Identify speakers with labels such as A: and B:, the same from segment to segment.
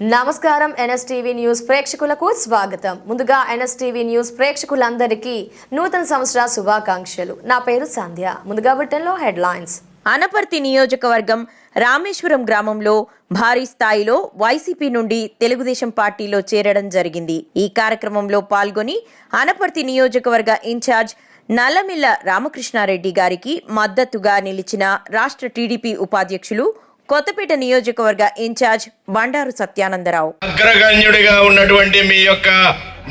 A: నమస్కారం NSTV news ప్రేక్షకులకు స్వాగతం. ముందుగా ఎన్ఎస్టీవీ న్యూస్ ప్రేక్షకులందరికీ నూతన సంవత్సర శుభాకాంక్షలు. నా పేరు సంధ్య. ముందుగా బుట్టెన్లో హెడ్లైన్స్.
B: అనపర్తి నియోజకవర్గం రామేశ్వరం గ్రామంలో భారీ స్థాయిలో వైసీపీ నుండి తెలుగుదేశం పార్టీలో చేరడం జరిగింది. ఈ కార్యక్రమంలో పాల్గొని అనపర్తి నియోజకవర్గ ఇన్ఛార్జ్ నల్లమిల్ల రామకృష్ణారెడ్డి గారికి మద్దతుగా నిలిచిన రాష్ట్ర టీడీపీ ఉపాధ్యక్షులు కొత్తపేట నియోజకవర్గ ఇన్ఛార్జ్ బండారు సత్యానందరావు.
C: అగ్రగణ్యుడిగా ఉన్నటువంటి మీ యొక్క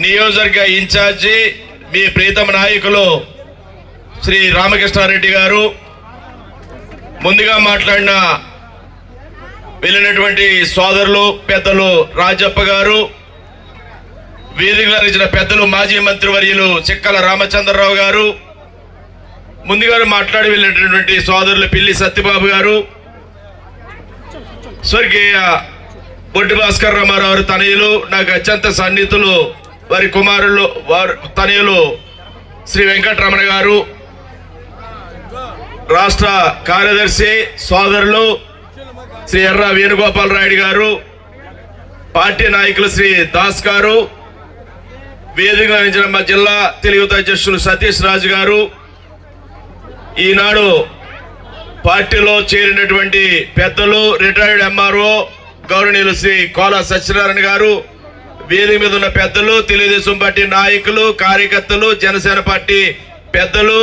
C: నియోజకవర్గ ఇన్ఛార్జి మీ ప్రీతమ నాయకులు శ్రీ రామకృష్ణారెడ్డి గారు. ముందుగా మాట్లాడిన వెళ్ళినటువంటి సోదరులు పెద్దలు రాజప్ప గారు వేదికగా ఇచ్చిన పెద్దలు మాజీ మంత్రివర్యులు చిక్కల రామచంద్రరావు గారు. ముందుగా మాట్లాడి వెళ్ళినటువంటి సోదరులు పిల్లి సత్యబాబు గారు. స్వర్గీయ బొడ్డు భాస్కర్ రామారావు వారి తనయులు నాకు అత్యంత సన్నిహితులు వారి కుమారులు వారు తనయులు శ్రీ వెంకటరమణ గారు రాష్ట్ర కార్యదర్శి సోదరులు శ్రీ ఎర్ర వేణుగోపాల్ రాయుడు గారు పార్టీ నాయకులు శ్రీ దాస్ గారు వేదిక వహించిన మా జిల్లా తెలుగు అధ్యక్షులు సతీష్ రాజు గారు ఈనాడు పార్టీలో చేరినటువంటి పెద్దలు రిటైర్డ్ ఎంఆర్ఓ గౌరవనీయులు శ్రీ కోలా సత్యనారాయణ గారు వీధి మీద ఉన్న పెద్దలు తెలుగుదేశం పార్టీ నాయకులు కార్యకర్తలు జనసేన పార్టీ పెద్దలు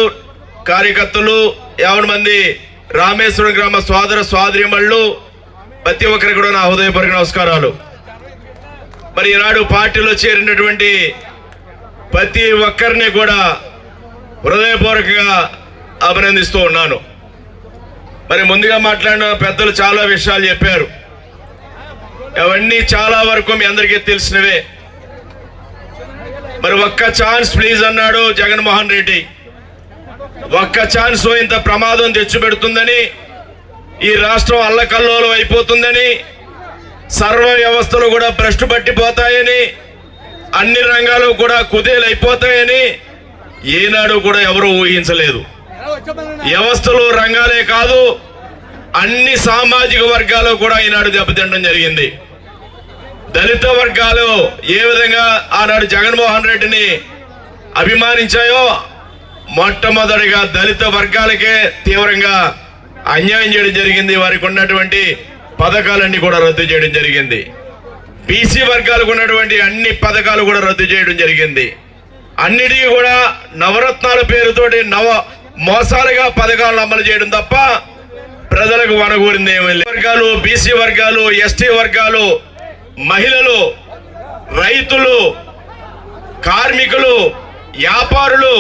C: కార్యకర్తలు యావన మంది రామేశ్వరం గ్రామ సోదర సోదరిమళ్ళు ప్రతి ఒక్కరికి కూడా నా హృదయపూర్వక నమస్కారాలు. మరి ఈనాడు పార్టీలో చేరినటువంటి ప్రతి ఒక్కరిని కూడా హృదయపూర్వకంగా అభినందిస్తూ ఉన్నాను. మరి ముందుగా మాట్లాడిన పెద్దలు చాలా విషయాలు చెప్పారు. అవన్నీ చాలా వరకు మీ అందరికీ తెలిసినవే. మరి ఒక్క ఛాన్స్ ప్లీజ్ అన్నాడు జగన్మోహన్ రెడ్డి. ఒక్క ఛాన్స్ ఇంత ప్రమాదం తెచ్చిపెడుతుందని ఈ రాష్ట్రం అల్లకల్లోలం అయిపోతుందని సర్వ వ్యవస్థలు కూడా భ్రష్టు పట్టిపోతాయని అన్ని రంగాలు కూడా కుదేలైపోతాయని ఏనాడు కూడా ఎవరు ఊహించలేదు. వ్యవస్థలు రంగాలే కాదు అన్ని సామాజిక వర్గాలు కూడా ఈనాడు దెబ్బతినడం జరిగింది. దళిత వర్గాలు ఏ విధంగా ఆనాడు జగన్మోహన్ రెడ్డిని అభిమానించాయో మొట్టమొదటిగా దళిత వర్గాలకే తీవ్రంగా అన్యాయం చేయడం జరిగింది. వారికి ఉన్నటువంటి పథకాలన్నీ కూడా రద్దు చేయడం జరిగింది. బీసీ వర్గాలకు ఉన్నటువంటి అన్ని పథకాలు కూడా రద్దు చేయడం జరిగింది. అన్నిటికీ కూడా నవరత్నాల పేరుతోటి నవ మోసాలుగా పథకాలను అమలు చేయడం తప్ప ప్రజలకు వనగూరింది ఏమీ లేదు. వర్గాలు బీసీ వర్గాలు ఎస్టీ వర్గాలు మహిళలు రైతులు కార్మికులు వ్యాపారులు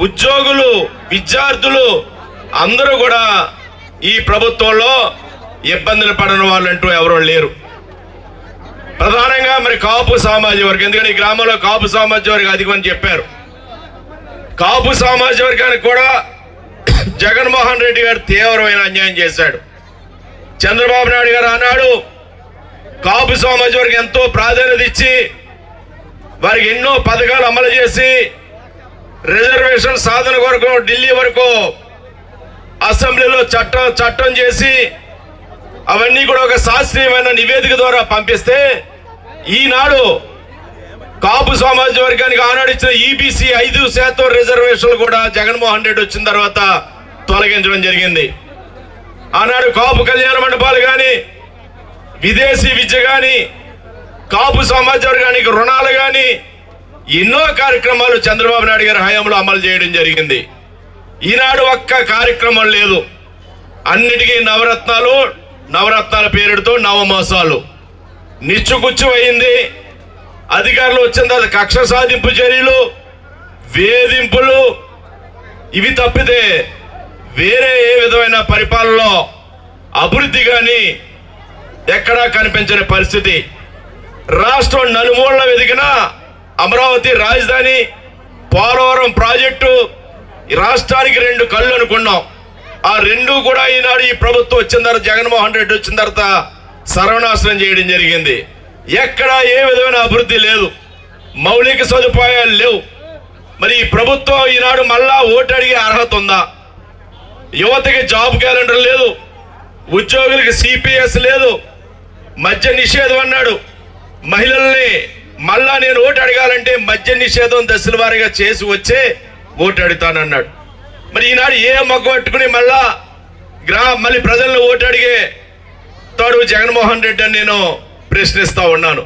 C: ఉద్యోగులు విద్యార్థులు అందరూ కూడా ఈ ప్రభుత్వంలో ఇబ్బందులు పడని వాళ్ళంటూ ఎవరూ లేరు. ప్రధానంగా మరి కాపు సామాజిక వర్గం. ఎందుకంటే ఈ గ్రామంలో కాపు సామాజిక వర్గం అధికమని చెప్పారు. కాపు సామాజిక వర్గానికి కూడా జగన్మోహన్ రెడ్డి గారు తీవ్రమైన అన్యాయం చేశాడు. చంద్రబాబు నాయుడు గారు ఆనాడు కాపు సామాజిక వారికి ఎంతో ప్రాధాన్యత ఇచ్చి వారికి ఎన్నో పథకాలు అమలు చేసి రిజర్వేషన్ సాధన కొరకు ఢిల్లీ వరకు అసెంబ్లీలో చట్టం చట్టం చేసి అవన్నీ కూడా ఒక శాస్త్రీయమైన నివేదిక ద్వారా పంపిస్తే ఈనాడు కాపు సమాజ వర్గానికి ఆనాడు ఇచ్చిన ఈబీసీ ఐదు శాతం రిజర్వేషన్లు కూడా జగన్మోహన్ రెడ్డి వచ్చిన తర్వాత తొలగించడం జరిగింది. ఆనాడు కాపు కళ్యాణ మండపాలు కానీ విదేశీ విద్య కానీ కాపు సమాజ వర్గానికి రుణాలు కానీ ఎన్నో కార్యక్రమాలు చంద్రబాబు నాయుడు గారి హయాంలో అమలు చేయడం జరిగింది. ఈనాడు ఒక్క కార్యక్రమం లేదు. అన్నిటికీ నవరత్నాలు నవరత్నాల పేరుతో నవమాసాలు. నిచ్చుకుచ్చు అయింది. అధికారులు వచ్చిన తర్వాత కక్ష సాధింపు చర్యలు వేధింపులు ఇవి తప్పితే వేరే ఏ విధమైన పరిపాలనలో అభివృద్ధి కానీ ఎక్కడా కనిపించని పరిస్థితి. రాష్ట్రం నలుమూలన వెదిగిన అమరావతి రాజధాని పోలవరం ప్రాజెక్టు రాష్ట్రానికి రెండు కళ్ళు అనుకున్నాం. ఆ రెండు కూడా ఈనాడు ఈ ప్రభుత్వం వచ్చిన తర్వాత జగన్మోహన్ రెడ్డి వచ్చిన తర్వాత సర్వనాశనం చేయడం జరిగింది. ఎక్కడ ఏ విధమైన అభివృద్ధి లేదు. మౌలిక సదుపాయాలు లేవు. మరి ఈ ప్రభుత్వం ఈనాడు మళ్ళా ఓటు అడిగే అర్హత ఉందా? యువతకి జాబ్ క్యాలెండర్ లేదు. ఉద్యోగులకి సిపిఎస్ లేదు. మద్య నిషేధం అన్నాడు. మహిళల్ని మళ్ళా నేను ఓటు అడగాలంటే మద్య నిషేధం దశల వారీగా చేసి వచ్చే ఓటు అడుగుతానన్నాడు. మరి ఈనాడు ఏ మొక్క పట్టుకుని మళ్ళా గ్రా మళ్ళీ ప్రజలను ఓటు అడిగే తాడు జగన్మోహన్ రెడ్డి అని నేను ప్రశ్నిస్తూ ఉన్నాను.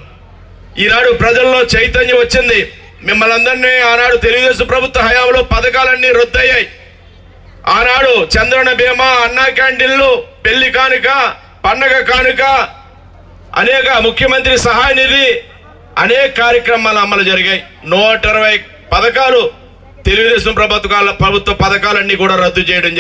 C: ఈనాడు ప్రజల్లో చైతన్యం వచ్చింది. మిమ్మల్ని అందరినీ ఆనాడు తెలుగుదేశం ప్రభుత్వ హయాంలో పథకాలన్నీ రద్దయ్యాయి. ఆనాడు చంద్రన బీమా అన్నా క్యాంటీన్లు పెళ్ళి కానుక పండగ కానుక అనేక ముఖ్యమంత్రి సహాయ నిధి అనేక కార్యక్రమాలు అమలు జరిగాయి. నూట ఇరవై పథకాలు తెలుగుదేశం ప్రభుత్వ ప్రభుత్వ పథకాలన్నీ కూడా రద్దు చేయడం జరిగింది.